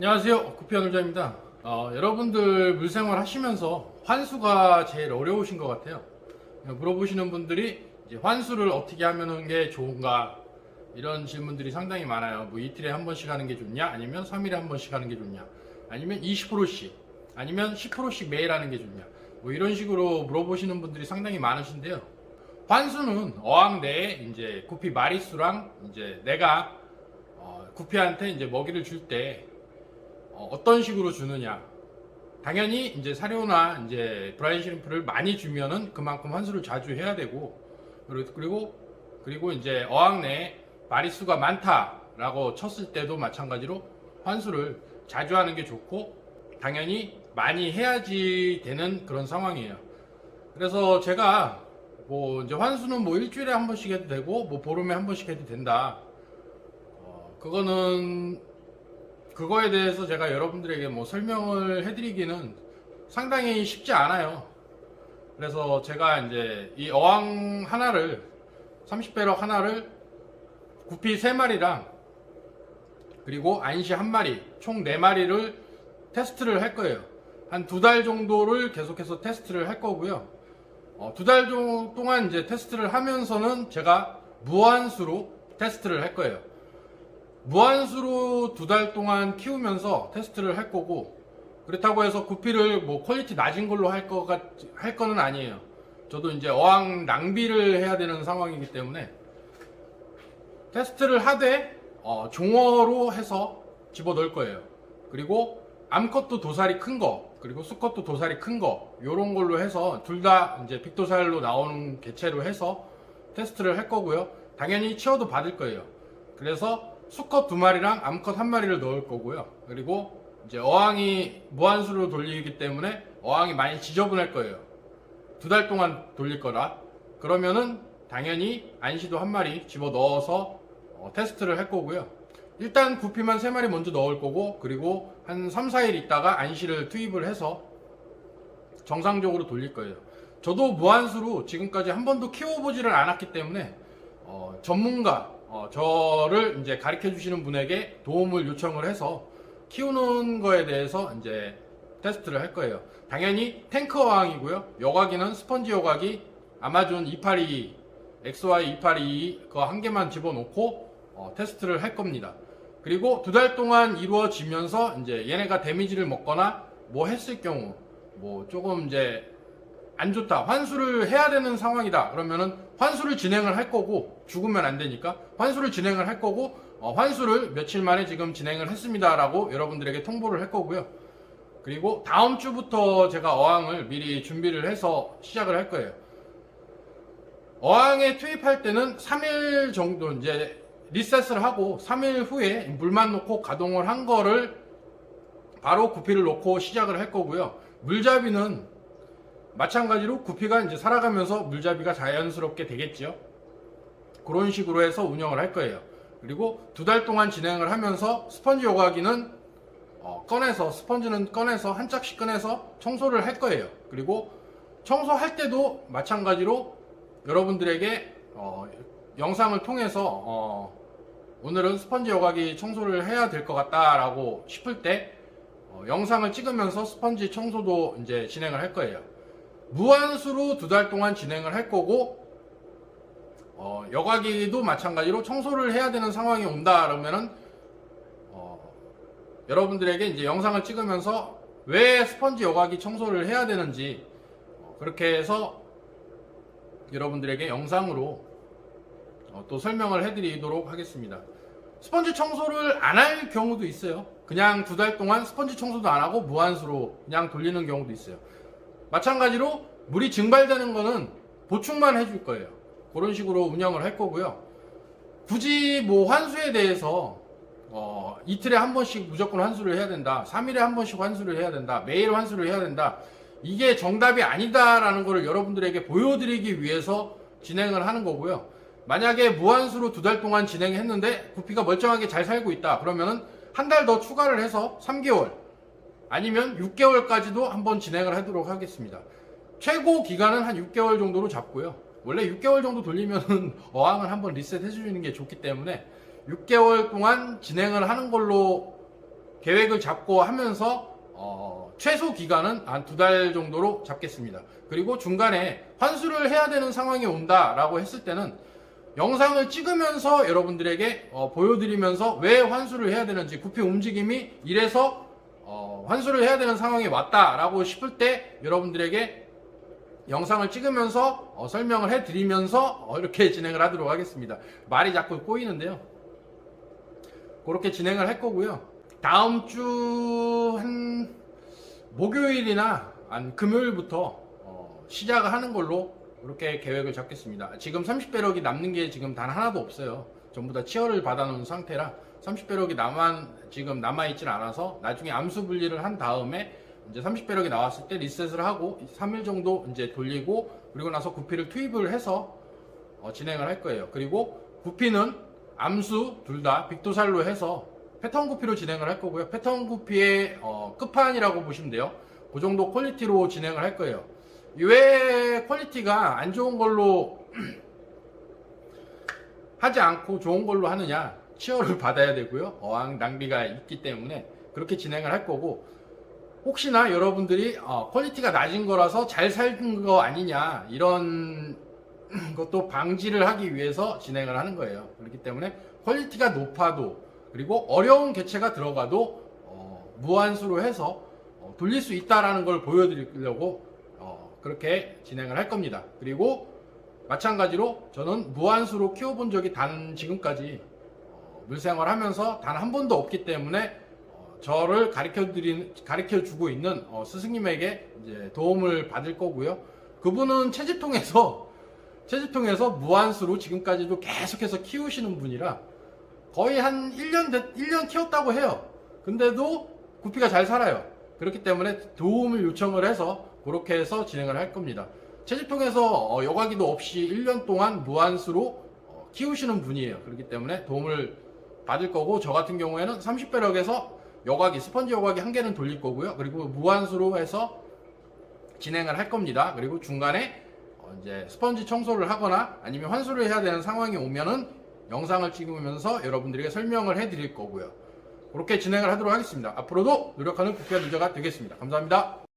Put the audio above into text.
안녕하세요. 구피언을자입니다. 어, 여러분들 물생활 하시면서 환수가 제일 어려우신 것 같아요. 물어보시는 분들이 환수를 어떻게 하면 게 좋은가 이런 질문들이 상당히 많아요. 뭐 이틀에 한 번씩 하는 게 좋냐, 아니면 3일에 한 번씩 하는 게 좋냐, 아니면 20%씩, 아니면 10%씩 매일 하는 게 좋냐, 뭐 이런 식으로 물어보시는 분들이 상당히 많으신데요. 환수는 어항 내에 이제 구피 마리수랑 이제 내가 어, 구피한테 이제 먹이를 줄때 어, 떤 식으로 주느냐. 당연히 이제 사료나 이제 브라인 시림프를 많이 주면은 그만큼 환수를 자주 해야 되고 그리고 그리고 그리고 이제 어항 내에 마리수가 많다라고 쳤을 때도 마찬가지로 환수를 자주 하는 게 좋고 당연히 많이 해야지 되는 그런 상황이에요. 그래서 제가 뭐 이제 환수는 뭐 일주일에 한 번씩 해도 되고 뭐 보름에 한 번씩 해도 된다. 어, 그거는 그거에 대해서 제가 여러분들에게 뭐 설명을 해드리기는 상당히 쉽지 않아요. 그래서 제가 이제 이 어항 하나를 30배럭 하나를 구피 3마리랑 그리고 안시 한 마리 총 4마리를 테스트를 할 거예요. 한 두 달 정도를 계속해서 테스트를 할 거고요. 어, 두달 동안 이제 테스트를 하면서는 제가 무한수로 테스트를 할 거예요. 무한수로 두 달 동안 키우면서 테스트를 할 거고 그렇다고 해서 구피를 뭐 퀄리티 낮은 걸로 할 거가 할 거는 아니에요. 저도 이제 어항 낭비를 해야 되는 상황이기 때문에 테스트를 하되 어, 종어로 해서 집어 넣을 거예요. 그리고 암컷도 도살이 큰 거, 그리고 수컷도 도살이 큰 거, 요런 걸로 해서 둘 다 이제 빅도살로 나오는 개체로 해서 테스트를 할 거고요. 당연히 치어도 받을 거예요. 그래서 수컷 두 마리랑 암컷 한 마리를 넣을 거고요. 그리고 이제 어항이 무한수로 돌리기 때문에 어항이 많이 지저분할 거예요. 두 달 동안 돌릴 거라. 그러면은 당연히 안시도 한 마리 집어 넣어서 어, 테스트를 할 거고요. 일단 구피만 세 마리 먼저 넣을 거고 그리고 한 3, 4일 있다가 안시를 투입을 해서 정상적으로 돌릴 거예요. 저도 무한수로 지금까지 한 번도 키워보지를 않았기 때문에 어, 전문가 어, 저를 이제 가르쳐 주시는 분에게 도움을 요청을 해서 키우는 거에 대해서 이제 테스트를 할 거예요. 당연히 탱크 어항이고요. 여과기는 스펀지 여과기 아마존 282 XY 282 그거 한 개만 집어넣고 어, 테스트를 할 겁니다. 그리고 두 달 동안 이루어지면서 이제 얘네가 데미지를 먹거나 뭐 했을 경우 뭐 조금 이제 안 좋다. 환수를 해야 되는 상황이다. 그러면은 환수를 진행을 할 거고 죽으면 안 되니까 환수를 진행을 할 거고 어, 환수를 며칠 만에 지금 진행을 했습니다라고 여러분들에게 통보를 할 거고요. 그리고 다음 주부터 제가 어항을 미리 준비를 해서 시작을 할 거예요. 어항에 투입할 때는 3일 정도 이제 리셋을 하고 3일 후에 물만 넣고 가동을 한 거를 바로 구피를 놓고 시작을 할 거고요. 물잡이는 마찬가지로 구피가 이제 살아가면서 물잡이가 자연스럽게 되겠죠. 그런 식으로 해서 운영을 할 거예요. 그리고 두 달 동안 진행을 하면서 스펀지 요가기는 어, 꺼내서 스펀지는 꺼내서 한 짝씩 꺼내서 청소를 할 거예요. 그리고 청소할 때도 마찬가지로 여러분들에게 어, 영상을 통해서 어, 오늘은 스펀지 요가기 청소를 해야 될 것 같다라고 싶을 때 어, 영상을 찍으면서 스펀지 청소도 이제 진행을 할 거예요. 무한수로 두 달 동안 진행을 할 거고 어, 여과기도 마찬가지로 청소를 해야 되는 상황이 온다 그러면은 어, 여러분들에게 이제 영상을 찍으면서 왜 스펀지 여과기 청소를 해야 되는지 어, 그렇게 해서 여러분들에게 영상으로 어, 또 설명을 해드리도록 하겠습니다. 스펀지 청소를 안 할 경우도 있어요. 그냥 두 달 동안 스펀지 청소도 안 하고 무한수로 그냥 돌리는 경우도 있어요. 마찬가지로 물이 증발되는 거는 보충만 해줄 거예요. 그런 식으로 운영을 할 거고요. 굳이 뭐 환수에 대해서 어, 이틀에 한 번씩 무조건 환수를 해야 된다. 3일에 한 번씩 환수를 해야 된다. 매일 환수를 해야 된다. 이게 정답이 아니다라는 것을 여러분들에게 보여드리기 위해서 진행을 하는 거고요. 만약에 무한수로 두 달 동안 진행했는데 구피가 멀쩡하게 잘 살고 있다. 그러면은 한 달 더 추가를 해서 3개월 아니면 6개월까지도 한번 진행을 하도록 하겠습니다. 최고 기간은 한 6개월 정도로 잡고요. 원래 6개월 정도 돌리면 어항을 한번 리셋 해 주는 게 좋기 때문에 6개월 동안 진행을 하는 걸로 계획을 잡고 하면서 어, 최소 기간은 한 두 달 정도로 잡겠습니다. 그리고 중간에 환수를 해야 되는 상황이 온다라고 했을 때는 영상을 찍으면서 여러분들에게 어, 보여드리면서 왜 환수를 해야 되는지 구피 움직임이 이래서 어, 환수를 해야 되는 상황이 왔다라고 싶을 때 여러분들에게 영상을 찍으면서 어, 설명을 해드리면서 어, 이렇게 진행을 하도록 하겠습니다. 말이 자꾸 꼬이는데요. 그렇게 진행을 할 거고요. 다음 주 한 목요일이나 한 금요일부터 어, 시작을 하는 걸로 이렇게 계획을 잡겠습니다. 지금 30배럭이 남는 게 지금 단 하나도 없어요. 전부 다 치어를 받아놓은 상태라 30배럭이 남아 지금 남아 있질 않아서 나중에 암수 분리를 한 다음에 이제 30배럭이 나왔을 때 리셋을 하고 3일 정도 이제 돌리고 그리고 나서 구피를 투입을 해서 어, 진행을 할 거예요. 그리고 구피는 암수 둘 다 빅도살로 해서 패턴 구피로 진행을 할 거고요. 패턴 구피의 어, 끝판이라고 보시면 돼요. 그 정도 퀄리티로 진행을 할 거예요. 왜 퀄리티가 안 좋은 걸로 하지 않고 좋은 걸로 하느냐? 치어를 받아야 되고요. 어항 낭비가 있기 때문에 그렇게 진행을 할 거고 혹시나 여러분들이 어, 퀄리티가 낮은 거라서 잘 살던 거 아니냐 이런 것도 방지를 하기 위해서 진행을 하는 거예요. 그렇기 때문에 퀄리티가 높아도 그리고 어려운 개체가 들어가도 어, 무한수로 해서 어, 돌릴 수 있다라는 걸 보여드리려고 어, 그렇게 진행을 할 겁니다. 그리고 마찬가지로 저는 무한수로 키워본 적이 단 지금까지 어, 물생활 하면서 단 한 번도 없기 때문에 어, 저를 가르쳐 드린 가르쳐 주고 있는 어, 스승님에게 도움을 받을 거고요. 그분은 채집통에서 채집통에서 무한수로 지금까지도 계속해서 키우시는 분이라 거의 한 1년 됐- 1년 키웠다고 해요. 근데도 구피가 잘 살아요. 그렇기 때문에 도움을 요청을 해서 그렇게 해서 진행을 할 겁니다. 채집통에서 어, 여과기도 없이 1년 동안 무한수로 어, 키우시는 분이에요. 그렇기 때문에 도움을 받을 거고 저 같은 경우에는 30배럭에서 여과기 스펀지 여과기 한 개는 돌릴 거고요. 그리고 무한수로 해서 진행을 할 겁니다. 그리고 중간에 어, 이제 스펀지 청소를 하거나 아니면 환수를 해야 되는 상황이 오면은 영상을 찍으면서 여러분들에게 설명을 해 드릴 거고요. 그렇게 진행을 하도록 하겠습니다. 앞으로도 노력하는 국회의원 유저가 되겠습니다. 감사합니다.